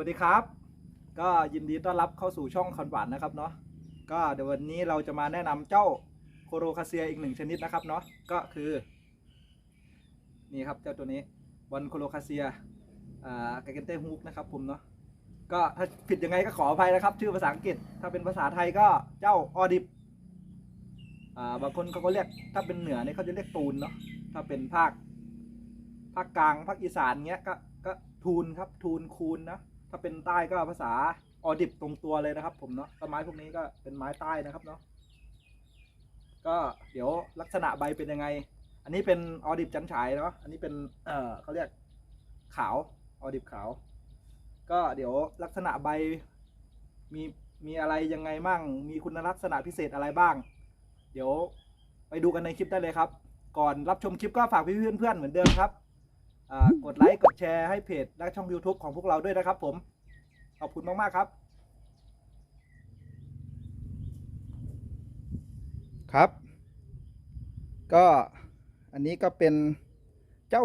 วัสดีครับ ก็ยินดีต้อนรับเข้าสู่ช่องคอนหวานนะครับเนาะก็เดี๋ยววันนี้เราจะมาแนะนำเจ้าโคโรคาเซียอีกหนึ่งชนิดนะครับเนาะก็คือ นี่ครับเจ้าตัวนี้บอลโคโรคาเซียอ่ากาเกนเต้ฮุกนะครับผมเนาะก็ถ้าผิดยังไงก็ขออภัยนะครับ ชื่อภาษาอังกฤษ ถ้าเป็นภาษาไทยก็เจ้าออดิบอ่าบางคนเขาก็เรียกถ้าเป็นเหนือเนี่ยเขาจะเรียกตูนเนาะถ้าเป็นภาคภาคกลางภาคอีสานเงี้ยก็ก็ทูนครับทูนคูนนะ ถ้าเป็นใต้ก็ภาษาออดิบตรงตัวเลยนะครับ ผมเนาะต้นไม้พวกนี้ก็เป็นไม้ใต้นะครับเนาะก็เดี๋ยวลักษณะใบเป็นยังไง อันนี้เป็นออดิบจันฉายเนาะอันนี้เป็นเออเขาเรียกขาวออดิบขาว ก็เดี๋ยวลักษณะใบมีมีอะไรยังไงมั่ง มีคุณลักษณะพิเศษอะไรบ้าง เดี๋ยวไปดูกันในคลิปได้เลยครับ ก่อนรับชมคลิปก็ฝากพี่ๆเพื่อนๆเหมือนเดิมครับ กดไลค์กดแชร์ให้เพจและช่อง YouTube ของพวกเราด้วยนะครับ ผมขอบคุณมาก ๆ ครับ ครับ ก็อันนี้ก็เป็นเจ้า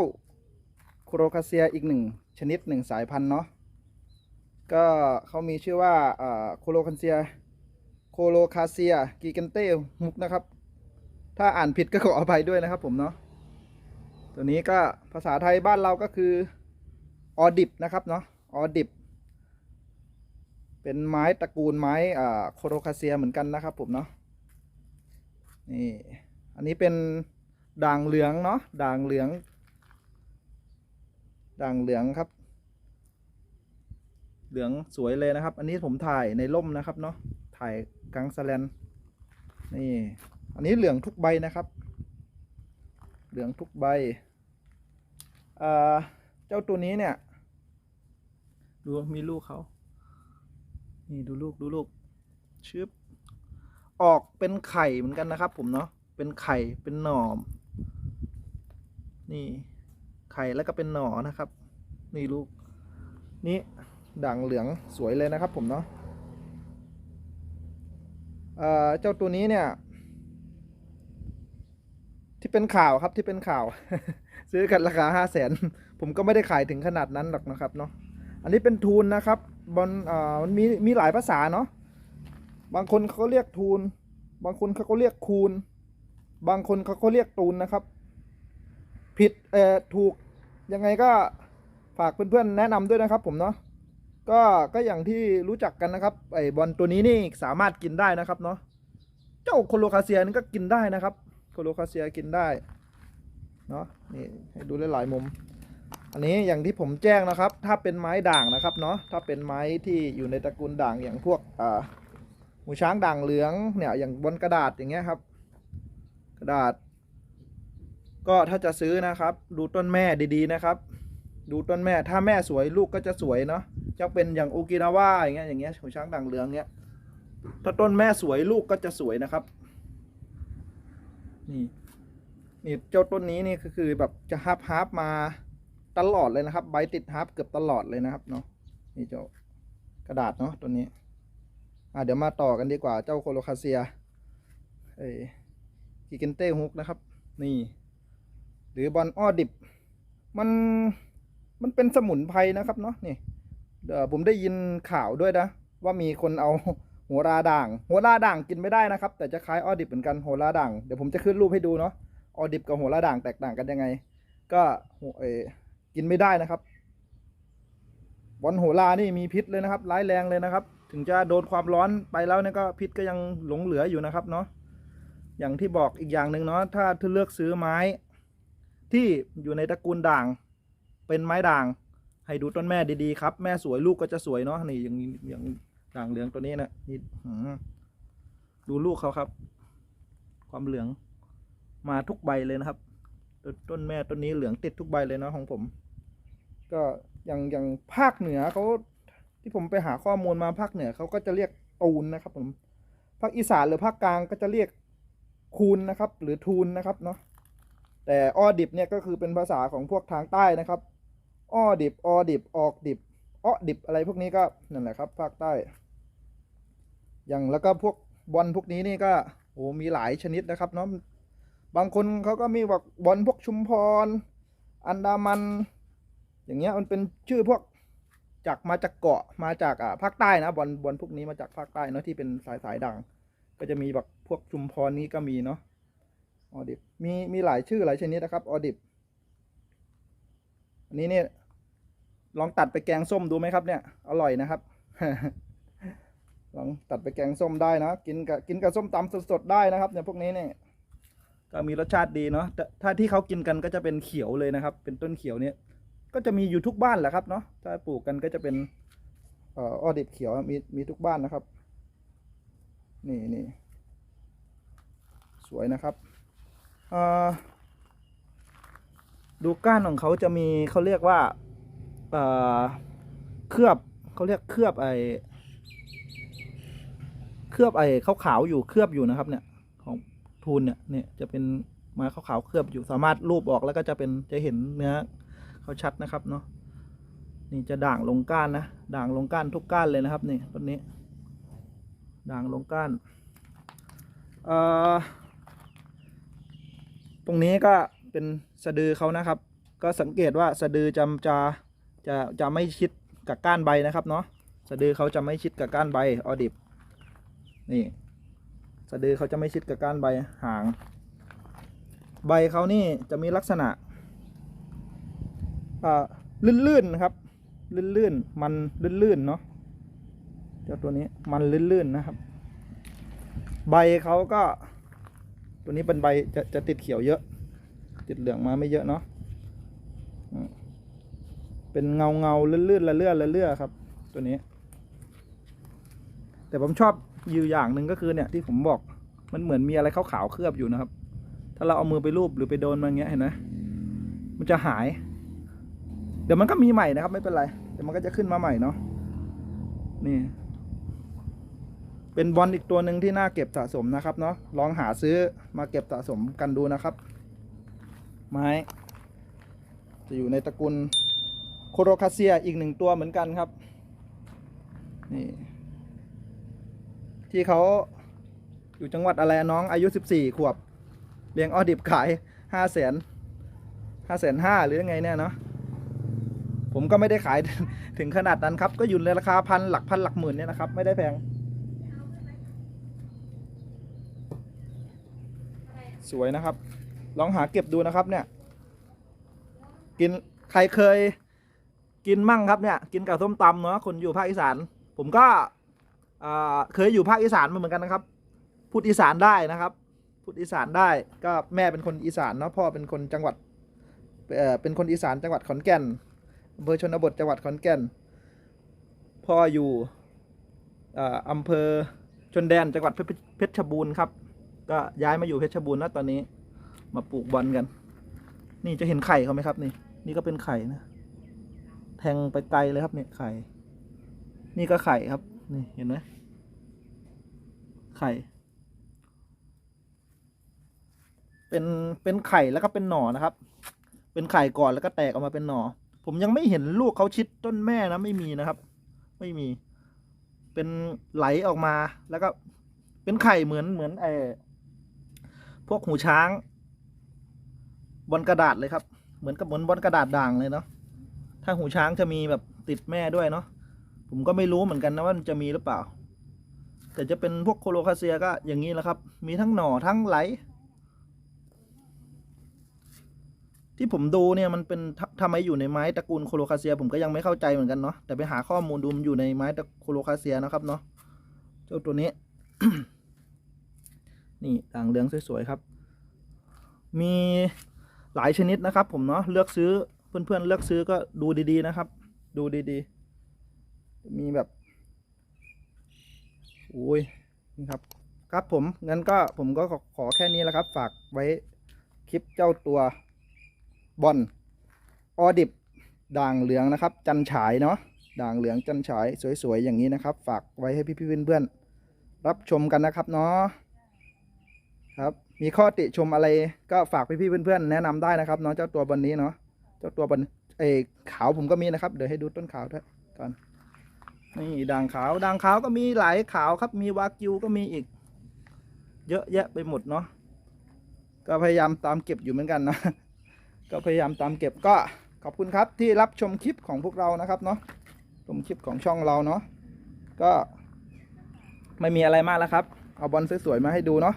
โครคาเซียอีกหนึ่งชนิดหนึ่งสายพันธุ์เนาะก็เขามีชื่อว่าโคโรคาเซียโคโลคาเซียกิเกนเต้มุกนะครับ ถ้าอ่านผิดก็ขออภัยด้วยนะครับผมเนาะ ตัวนี้ก็ภาษาไทยบ้านเราก็คือออดิบนะครับเนาะออดิบ เป็นไม้ตระกูลไม้อ่าโคโรคาเซียเหมือนกันนะครับผมเนาะนี่อันนี้เป็นด่างเหลืองเนาะด่างเหลือง ด่างเหลืองครับ เหลืองสวยเลยนะครับ อันนี้ผมถ่ายในร่มนะครับเนาะถ่ายกลางแสแลนนี่อันนี้เหลืองทุกใบนะครับ เหลืองทุกใบ เจ้าตัวนี้เนี่ย ดูมีลูกเขา นี่ดูลูกดูลูกชึบ ออกเป็นไข่เหมือนกันนะครับ ผมเนาะ เป็นไข่ เป็นหน่อม นี่ไข่แล้วก็เป็นหน่อนะครับ นี่ลูก นี่ด่างเหลืองสวยเลยนะครับ ผมเนาะเจ้าตัวนี้เนี่ย ที่เป็นข่าวครับที่เป็นข่าว ซื้อกันราคาห้าแสนผมก็ไม่ได้ขายถึงขนาดนั้นหรอกนะครับเนาะอันนี้เป็นทูนนะครับบอลอ่ามันมีมีหลายภาษาเนาะบางคนเขาก็เรียกทูน บางคนเขาก็เรียกคูน บางคนเขาก็เรียกตูนนะครับ ผิดเอ่อถูกยังไงก็ฝากเพื่อนๆแนะนำด้วยนะครับ ผมเนาะก็ก็อย่างที่รู้จักกันนะครับไอ้บอลตัวนี้นี่สามารถกินได้นะครับเนาะเจ้าโคโลคาเซียนี่ก็กินได้นะครับ โคโลคาเซียกินได้เนาะนี่ให้ดูหลายๆมุม อันนี้อย่างที่ผมแจ้งนะครับ ถ้าเป็นไม้ด่างนะครับเนาะถ้าเป็นไม้ที่อยู่ในตระกูลด่างอย่างพวกอ่าหมูช้างด่างเหลืองเนี่ยอย่างบนกระดาษอย่างเงี้ยครับ กระดาษ ก็ถ้าจะซื้อนะครับ ดูต้นแม่ดีๆนะครับ ดูต้นแม่ถ้าแม่สวยลูกก็จะสวยเนาะจะเป็นอย่างโอกินาวาอย่างเงี้ยอย่างเงี้ยหมูช้างด่างเหลืองเงี้ยถ้าต้นแม่สวยลูกก็จะสวยนะครับ นี่นี่เจ้าต้นนี้นี่ก็คือแบบจะฮับฮับมาตลอดเลยนะครับ ใบติดฮับเกือบตลอดเลยนะครับเนาะนี่เจ้ากระดาษเนาะตัวนี้ อ่าเดี๋ยวมาต่อกันดีกว่าเจ้าโคโลคาเซียเอกิเกนเต้ฮุกนะครับ นี่ หรือบอลอ้อดิบ มันมันเป็นสมุนไพรนะครับเนาะนี่เดี๋ยวผมได้ยินข่าวด้วยนะ ว่ามีคนเอา โหราด่างโหราด่างกินไม่ได้นะครับ แต่จะคล้ายออดิบเหมือนกันโหราด่างเดี๋ยวผมจะขึ้นรูปให้ดูเนาะออดิบกับโหราด่างแตกต่างกันยังไง ก็หเอกินไม่ได้นะครับบอลโหรานี่มีพิษเลยนะครับ ร้ายแรงเลยนะครับ ถึงจะโดนความร้อนไปแล้วเนี่ยก็พิษก็ยังหลงเหลืออยู่นะครับเนาะอย่างที่บอกอีกอย่างหนึ่งเนาะถ้าถ้าเลือกซื้อไม้ ที่อยู่ในตระกูลด่าง เป็นไม้ด่าง ให้ดูต้นแม่ดีๆครับ แม่สวยลูกก็จะสวยเนาะนี่อย่างอย่าง ด่างเหลืองตัวนี้นะนี่ดูลูกเขาครับ ความเหลืองมาทุกใบเลยนะครับ ต้นต้นแม่ต้นนี้เหลืองติดทุกใบเลยเนาะของผม ก็อย่างอย่างภาคเหนือเขาที่ผมไปหาข้อมูลมาภาคเหนือเขาก็จะเรียกตูนนะครับ ผมภาคอีสานหรือภาคกลางก็จะเรียกคูนนะครับ หรือทูนนะครับเนาะแต่อ้อดิบเนี่ยก็คือเป็นภาษาของพวกทางใต้นะครับอ้อดิบออดิบออกดิบอ้อดิบอะไรพวกนี้ก็นั่นแหละครับภาคใต้ อย่างแล้วก็พวกบอลพวกนี้นี่ก็โอ้มีหลายชนิดนะครับเนาะบางคนเขาก็มีบอกบอลพวกชุมพร อันดามัน อย่างเงี้ยมันเป็นชื่อพวกจากมาจากเกาะมาจากอ่าภาคใต้นะบอลบอลพวกนี้มาจากภาคใต้เนาะที่เป็นสายสายดัง ก็จะมีแบบพวกชุมพรนี้ก็มีเนาะออดิบมีมีหลายชื่อหลายชนิดนะครับออดิบอันนี้เนี่ยลองตัดไปแกงส้มดูไหมครับเนี่ยอร่อยนะครับ ลองตัดไปแกงส้มได้นะ กินกับกินกับส้มตำสดๆได้นะครับเนี่ยพวกนี้เนี่ยก็มีรสชาติดีเนาะถ้าที่เขากินกันก็จะเป็นเขียวเลยนะครับ เป็นต้นเขียวเนี่ยก็จะมีอยู่ทุกบ้านแหละครับเนาะถ้าปลูกกันก็จะเป็นเอ่อออดิบเขียวมีมีทุกบ้านนะครับ นี่นี่สวยนะครับเอ่อดูก้านของเขาจะมีเขาเรียกว่าเอ่อเคลือบเขาเรียกเคลือบไอ เคลือบไอ้ขาวๆอยู่เคลือบอยู่นะครับ เนี่ย ของทูนเนี่ยเนี่ยจะเป็นไม้ขาวๆเคลือบอยู่สามารถรูปออกแล้วก็จะเป็นจะเห็นเนื้อเขาชัดนะครับเนาะนี่จะด่างลงก้านนะด่างลงก้านทุกก้านเลยนะครับนี่ต้นนี้ ด่างลงก้านเอ่อตรงนี้ก็เป็นสะดือเขานะครับ ก็สังเกตว่าสะดือจะจะจะจะไม่ชิดกับก้านใบนะครับเนาะสะดือเขาจะไม่ชิดกับก้านใบออดิบ นี่สะดือเขาจะไม่ชิดกับก้านใบหาง ใบเขานี่จะมีลักษณะลื่นๆนะครับ ลื่นๆ มันลื่นๆ เนาะเจ้าตัวนี้มันลื่นๆ นะครับ ใบเขาก็ ตัวนี้เป็นใบจะจะติดเขียวเยอะ ติดเหลืองมาไม่เยอะเนาะเป็นเงาเงาลื่นๆละเลื่อละเลื่อครับ ตัวนี้ แต่ผมชอบ อยู่อย่างหนึ่งก็คือเนี่ยที่ผมบอกมันเหมือนมีอะไรขาวๆเคลือบอยู่นะครับ ถ้าเราเอามือไปรูปหรือไปโดนมันเงี้ยเห็นไหมมันจะหาย เดี๋ยวมันก็มีใหม่นะครับ ไม่เป็นไรเดี๋ยวมันก็จะขึ้นมาใหม่เนาะนี่ เป็นบอลอีกตัวหนึ่งที่น่าเก็บสะสมนะครับเนาะลองหาซื้อมาเก็บสะสมกันดูนะครับ ไม้ จะอยู่ในตระกูลโคโรคาเซียอีกหนึ่งตัวเหมือนกันครับ นี่ ที่เขาอยู่จังหวัดอะไรน้องอายุสิบสี่ขวบ เลี้ยงออดิบขายห้าแสนห้าแสนห้าหรือยังไงเนี่ยเนาะผมก็ไม่ได้ขายถึงขนาดนั้นครับ ก็อยู่ในราคาพันหลักพันหลักหมื่นเนี่ยนะครับ ไม่ได้แพง สวยนะครับ ลองหาเก็บดูนะครับเนี่ย กินใครเคย กินมั่งครับเนี่ย กินกับส้มตำเนาะคนอยู่ภาคอีสาน ผมก็ เคยอยู่ภาคอีสานมาเหมือนกันนะครับ พูดอีสานได้นะครับ พูดอีสานได้ก็แม่เป็นคนอีสานเนาะพ่อเป็นคนจังหวัดเป็นคนอีสานจังหวัดขอนแก่นอำเภอชนบทจังหวัดขอนแก่น พ่ออยู่อ่าอำเภอชนแดนจังหวัดเพชรเพชรบูรณ์ครับ ก็ย้ายมาอยู่เพชรบูรณ์นะตอนนี้ มาปลูกบอลกัน นี่จะเห็นไข่เขาไหมครับนี่ นี่ก็เป็นไข่นะ แทงไปไกลเลยครับเนี่ยไข่ นี่ก็ไข่ครับ นี่เห็นไหมไข่ เป็นเป็นไข่แล้วก็เป็นหน่อนะครับ เป็นไข่ก่อนแล้วก็แตกออกมาเป็นหน่อ ผมยังไม่เห็นลูกเขาชิดต้นแม่นะไม่มีนะครับ ไม่มี เป็นไหลออกมาแล้วก็ เป็นไข่เหมือนเหมือนไอพวกหูช้าง บนกระดาษเลยครับ เหมือนกับเหมือนบนกระดาษด่างเลยเนาะถ้าหูช้างจะมีแบบติดแม่ด้วยเนาะ ผมก็ไม่รู้เหมือนกันนะว่ามันจะมีหรือเปล่า แต่จะเป็นพวกโคโลคาเซียก็อย่างนี้แหละครับ มีทั้งหน่อทั้งไหล ที่ผมดูเนี่ยมันเป็นทำไมอยู่ในไม้ตระกูลโคโลคาเซีย ผมก็ยังไม่เข้าใจเหมือนกันเนาะแต่ไปหาข้อมูลดูมันอยู่ในไม้ตระโคโลคาเซียนะครับเนาะเจ้าตัวนี้ นี่ด่างเหลืองสวยๆครับ มีหลายชนิดนะครับ ผมเนาะเลือกซื้อเพื่อนๆเลือกซื้อก็ดูดีๆนะครับ ดูดีๆ มีแบบโอ้ยนี่ครับ ครับผมงั้นก็ผมก็ขอขอแค่นี้แหละครับ ฝากไว้คลิปเจ้าตัวบอลออดิบด่างเหลืองนะครับ จันฉายเนาะด่างเหลืองจันฉายสวยๆอย่างนี้นะครับ ฝากไว้ให้พี่ๆเพื่อนๆรับชมกันนะครับเนาะครับ มีข้อติชมอะไรก็ฝากพี่ๆเพื่อนๆแนะนำได้นะครับเนาะเจ้าตัวบอลนี้เนาะเจ้าตัวบอลเอยขาวผมก็มีนะครับ เดี๋ยวให้ดูต้นขาวด้วยก่อน นี่ด่างขาวด่างขาวก็มีหลายขาวครับ มีวากิวก็มีอีก เยอะแยะไปหมดเนาะก็พยายามตามเก็บอยู่เหมือนกันนะ ก็พยายามตามเก็บก็ขอบคุณครับที่รับชมคลิปของพวกเรานะครับเนาะชมคลิปของช่องเราเนาะก็ไม่มีอะไรมากแล้วครับ เอาบอลสวยๆมาให้ดูเนาะ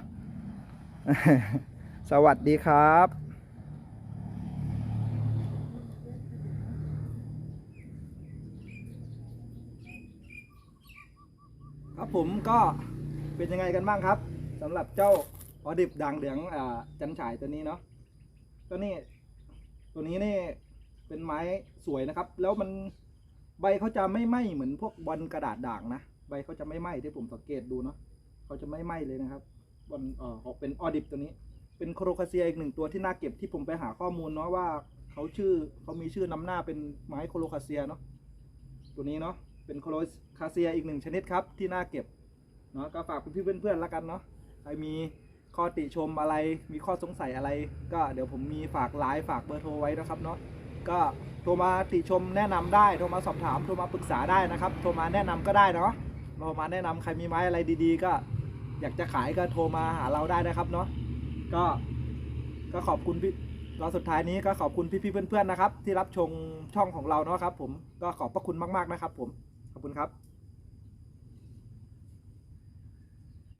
สวัสดีครับ ครับผมก็เป็นยังไงกันบ้างครับสำหรับเจ้าออดิบด่างเหลืองอ่าจันฉายตัวนี้เนาะก็นี่ตัวนี้นี่เป็นไม้สวยนะครับ แล้วมันใบเขาจะไม่ไหม้เหมือนพวกบอลกระดาษด่างนะใบเขาจะไม่ไหม้ที่ผมสังเกตดูเนาะเขาจะไม่ไหม้เลยนะครับบอลเอ่อเป็นออดิบตัวนี้ เป็นโครคาเซียอีกหนึ่งตัวที่น่าเก็บที่ผมไปหาข้อมูลเนาะว่าเขาชื่อเขามีชื่อนำหน้าเป็นไม้โครคาเซียเนาะตัวนี้เนาะ เป็นโครคาเซียอีกหนึ่งชนิดครับที่น่าเก็บเนาะก็ฝากพี่เพื่อนๆแล้วกันเนาะใครมีข้อติชมอะไรมีข้อสงสัยอะไร ก็เดี๋ยวผมมีฝากไลน์ฝากเบอร์โทรไว้นะครับเนาะก็โทรมาติชมแนะนำได้โทรมาสอบถามโทรมาปรึกษาได้นะครับ โทรมาแนะนำก็ได้เนาะโทรมาแนะนำใครมีไม้อะไรดีๆ ก็อยากจะขายก็โทรมาหาเราได้นะครับเนาะก็ก็ขอบคุณพี่เราสุดท้ายนี้ก็ขอบคุณพี่ๆเพื่อนๆนะครับ ที่รับชมช่องของเราเนาะครับ ผมก็ขอบพระคุณมากๆนะครับ ผม คุณครับ